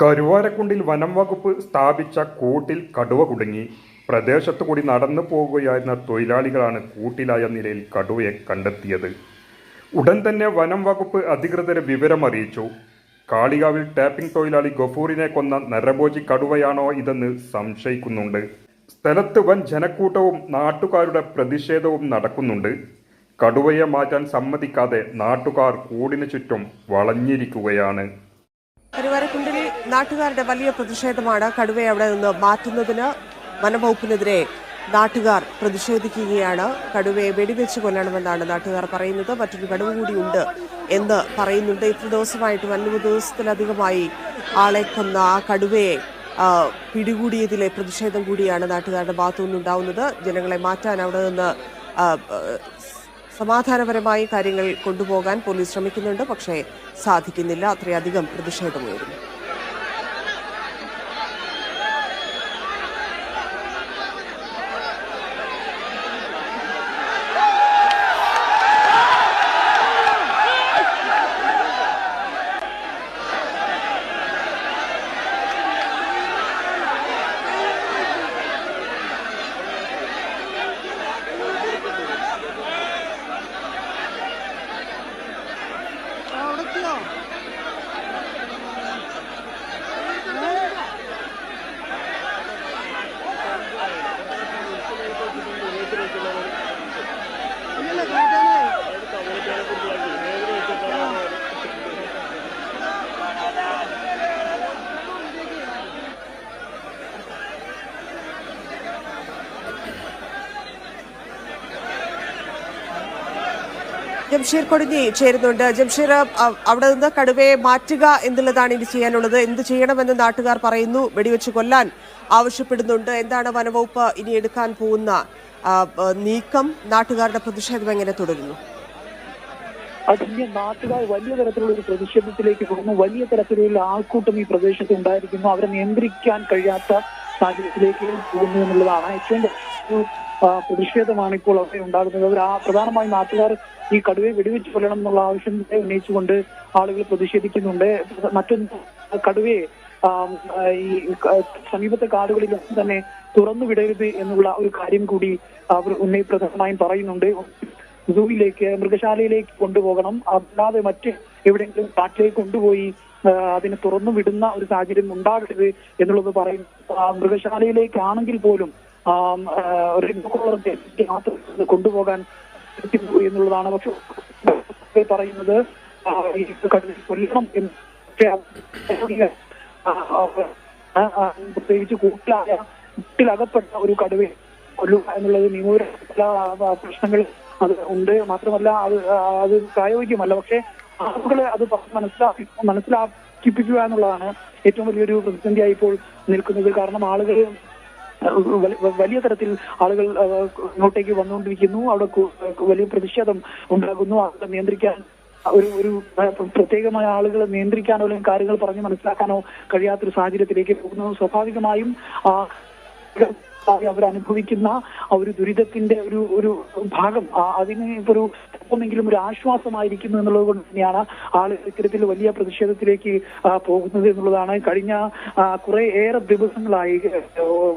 കരുവാരക്കുണ്ടിൽ വനം വകുപ്പ് സ്ഥാപിച്ച കൂട്ടിൽ കടുവ കുടുങ്ങി. പ്രദേശത്തു കൂടി നടന്നു പോകുകയായിരുന്ന തൊഴിലാളികളാണ് കൂട്ടിലായ നിലയിൽ കടുവയെ കണ്ടെത്തിയത്. ഉടൻ തന്നെ വനം വകുപ്പ് അധികൃതരെ വിവരമറിയിച്ചു. കാളികാവിൽ ടാപ്പിംഗ് തൊഴിലാളി ഗഫൂറിനെ കൊന്ന നരഭോജി കടുവയാണോ ഇതെന്ന് സംശയിക്കുന്നുണ്ട്. സ്ഥലത്ത് വൻ ജനക്കൂട്ടവും നാട്ടുകാരുടെ പ്രതിഷേധവും നടക്കുന്നുണ്ട്. കടുവയെ മാറ്റാൻ സമ്മതിക്കാതെ നാട്ടുകാർ കൂടിനു ചുറ്റും വളഞ്ഞിരിക്കുകയാണ്. നാട്ടുകാരുടെ വലിയ പ്രതിഷേധമാണ് കടുവയെ അവിടെ നിന്ന് മാറ്റുന്നതിന് വനംവകുപ്പിനെതിരെ നാട്ടുകാർ പ്രതിഷേധിക്കുകയാണ്. കടുവയെ വെടിവെച്ച് കൊല്ലണമെന്നാണ് നാട്ടുകാർ പറയുന്നത്. മറ്റൊരു കടുവ കൂടിയുണ്ട് എന്ന് പറയുന്നുണ്ട്. ഇത്ര ദിവസമായിട്ട് ഒൻപത് ദിവസത്തിലധികമായി ആളെ കൊന്ന ആ കടുവയെ പിടികൂടിയതിലെ പ്രതിഷേധം കൂടിയാണ് നാട്ടുകാരുടെ ഭാഗത്തു നിന്നുണ്ടാവുന്നത് ജനങ്ങളെ മാറ്റാൻ അവിടെ നിന്ന് സമാധാനപരമായി കാര്യങ്ങൾ കൊണ്ടുപോകാൻ പോലീസ് ശ്രമിക്കുന്നുണ്ട്. പക്ഷേ സാധിക്കുന്നില്ല. അത്രയധികം പ്രതിഷേധമുയരുന്നു. ജംഷീർ കൊടിഞ്ഞി ചേരുന്നുണ്ട്. ജംഷീർ അവിടെ നിന്ന് കടുവയെ മാറ്റുക എന്നുള്ളതാണ് ഇനി ചെയ്യാനുള്ളത്. എന്ത് ചെയ്യണമെന്ന് നാട്ടുകാർ പറയുന്നു. വെടിവെച്ച് കൊല്ലാൻ ആവശ്യപ്പെടുന്നുണ്ട്. എന്താണ് വനവകുപ്പ് ഇനി എടുക്കാൻ പോകുന്ന നീക്കം? നാട്ടുകാരുടെ പ്രതിഷേധം എങ്ങനെ തുടരുന്നു? അതിന്റെ നാട്ടുകാർ വലിയ തരത്തിലുള്ള ഒരു പ്രതിഷേധത്തിലേക്ക് പോകുന്നു. വലിയ തരത്തിലുള്ള ആൾക്കൂട്ടം ഈ പ്രദേശത്ത് ഉണ്ടായിരിക്കുന്നു. അവരെ നിയന്ത്രിക്കാൻ കഴിയാത്ത സാഹചര്യത്തിലേക്ക് പോകുന്നു എന്നുള്ളതാണ് ഏറ്റവും പ്രതിഷേധമാണ് ഇപ്പോൾ അവിടെ ഉണ്ടാകുന്നത്. അവർ ആ പ്രധാനമായും നാട്ടുകാർ ഈ കടുവയെ വെടിവെച്ച് കൊല്ലണം എന്നുള്ള ആവശ്യം ഉന്നയിച്ചുകൊണ്ട് ആളുകൾ പ്രതിഷേധിക്കുന്നുണ്ട്. മറ്റൊന്ന് കടുവയെ ഈ സമീപത്തെ കാടുകളിൽ തന്നെ തുറന്നു വിടരുത് എന്നുള്ള ഒരു കാര്യം കൂടി അവർ ഉന്നയി പ്രധാനമായും പറയുന്നുണ്ട്. സൂയിലേക്ക് മൃഗശാലയിലേക്ക് കൊണ്ടുപോകണം. അല്ലാതെ മറ്റ് എവിടെയെങ്കിലും കാട്ടിലേക്ക് കൊണ്ടുപോയി അതിനെ തുറന്നു വിടുന്ന ഒരു സാഹചര്യം ഉണ്ടാകരുത് എന്നുള്ളത് പറയും മൃഗശാലയിലേക്കാണെങ്കിൽ പോലും കൊണ്ടുപോകാൻ എന്നുള്ളതാണ്. പക്ഷെ പറയുന്നത് കൊല്ലണം പ്രത്യേകിച്ച് കൂട്ടിലായ കൂട്ടിലകപ്പെട്ട ഒരു കടുവയെ കൊല്ലുക എന്നുള്ളത് നിയമപരമായ പല പ്രശ്നങ്ങൾ അത് ഉണ്ട്. മാത്രമല്ല അത് അത് പ്രായോഗികമല്ല. പക്ഷേ ആളുകളെ അത് മനസ്സിലാക്കി മനസ്സിലാക്കിപ്പിക്കുക എന്നുള്ളതാണ് ഏറ്റവും വലിയൊരു പ്രതിസന്ധിയായി ഇപ്പോൾ നിൽക്കുന്നത്. കാരണം ആളുകൾ വലിയ തരത്തിൽ ആളുകൾ ഇങ്ങോട്ടേക്ക് വന്നുകൊണ്ടിരിക്കുന്നു. അവിടെ വലിയ പ്രതിഷേധം ഉണ്ടാകുന്നു. അവിടെ നിയന്ത്രിക്കാൻ ഒരു ഒരു പ്രത്യേകമായ ആളുകളെ നിയന്ത്രിക്കാനോ അല്ലെങ്കിൽ കാര്യങ്ങൾ പറഞ്ഞ് മനസ്സിലാക്കാനോ കഴിയാത്തൊരു സാഹചര്യത്തിലേക്ക് പോകുന്നു. സ്വാഭാവികമായും ആ അവർ അനുഭവിക്കുന്ന ആ ഒരു ദുരിതത്തിന്റെ ഒരു ഒരു ഭാഗം. അതിന് ഒരു ഒന്നെങ്കിലും ഒരു ആശ്വാസമായിരിക്കുന്നു എന്നുള്ളത് കൊണ്ട് തന്നെയാണ് ആളുകൾ ഇത്തരത്തിൽ വലിയ പ്രതിഷേധത്തിലേക്ക് പോകുന്നത് എന്നുള്ളതാണ്. കഴിഞ്ഞ കുറെ ഏറെ ദിവസങ്ങളായി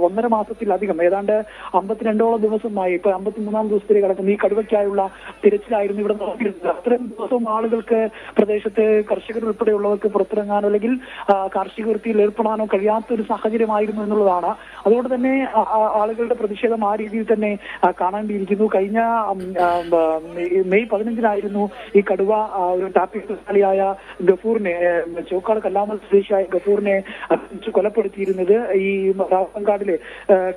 ഒന്നര മാസത്തിലധികം ഏതാണ്ട് അമ്പത്തിരണ്ടോളം ദിവസമായി ഇപ്പൊ അമ്പത്തിമൂന്നാം ദിവസത്തിലേക്ക് കടക്കുന്ന ഈ കടുവയ്ക്കായുള്ള തിരച്ചിലായിരുന്നു ഇവിടെ നടത്തിയിരുന്നത് അത്രയും ദിവസവും ആളുകൾക്ക് പ്രദേശത്ത് കർഷകർ ഉൾപ്പെടെയുള്ളവർക്ക് പുറത്തിറങ്ങാനോ അല്ലെങ്കിൽ കാർഷിക വൃത്തിയിൽ ഏർപ്പെടാനോ കഴിയാത്ത ഒരു സാഹചര്യമായിരുന്നു എന്നുള്ളതാണ്. അതുകൊണ്ട് തന്നെ ആളുകളുടെ പ്രതിഷേധം ആ രീതിയിൽ തന്നെ കാണേണ്ടിയിരിക്കുന്നു. കഴിഞ്ഞ മെയ് പതിനഞ്ചിനായിരുന്നു ഈ കടുവ ഒരു ടാപ്പിക് തൊഴിലാളിയായ ഗഫൂറിനെ ചോക്കാട് കല്ലാമൽ സ്വദേശിയായ ഗഫൂറിനെ കൊലപ്പെടുത്തിയിരുന്നത് ഈ റാവൻകാടിലെ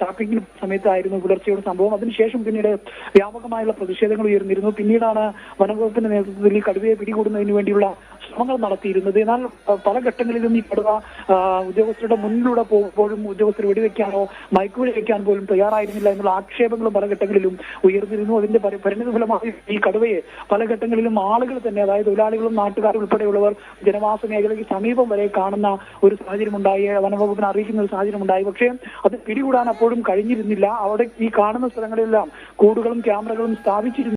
ടാപ്പിംഗിന് സമയത്തായിരുന്നു പുലർച്ചെയുടെ സംഭവം. അതിനുശേഷം പിന്നീട് വ്യാപകമായുള്ള പ്രതിഷേധങ്ങൾ ഉയർന്നിരുന്നു. പിന്നീടാണ് വനംവകുപ്പിന്റെ നേതൃത്വത്തിൽ ഈ കടുവയെ പിടികൂടുന്നതിന് വേണ്ടിയുള്ള ശ്രമങ്ങൾ നടത്തിയിരുന്നത്. എന്നാൽ പല ഘട്ടങ്ങളിലും ഈ ഉദ്യോഗസ്ഥരുടെ മുന്നിലൂടെ പോകുമ്പോഴും ഉദ്യോഗസ്ഥർ വെടിവെക്കാനോ മയക്കുവെടി വെക്കാൻ പോലും തയ്യാറായിരുന്നില്ല എന്നുള്ള ആക്ഷേപങ്ങളും പല ഘട്ടങ്ങളിലും ഉയർന്നിരുന്നു. അതിന്റെ പരി- പരിണിത ഫലമായി ഈ കടുവയെ പല ഘട്ടങ്ങളിലും ആളുകൾ തന്നെ അതായത് തൊഴിലാളികളും നാട്ടുകാരും ഉൾപ്പെടെയുള്ളവർ ജനവാസ മേഖലയ്ക്ക് സമീപം വരെ കാണുന്ന ഒരു സാഹചര്യം ഉണ്ടായി വനംവകുപ്പിനെ അറിയിക്കുന്ന ഒരു സാഹചര്യം ഉണ്ടായി പക്ഷേ അത് പിടികൂടാൻ അപ്പോഴും കഴിഞ്ഞിരുന്നില്ല. അവിടെ ഈ കാണുന്ന സ്ഥലങ്ങളിലെല്ലാം കൂടുകളും ക്യാമറകളും സ്ഥാപിച്ചിരുന്നു.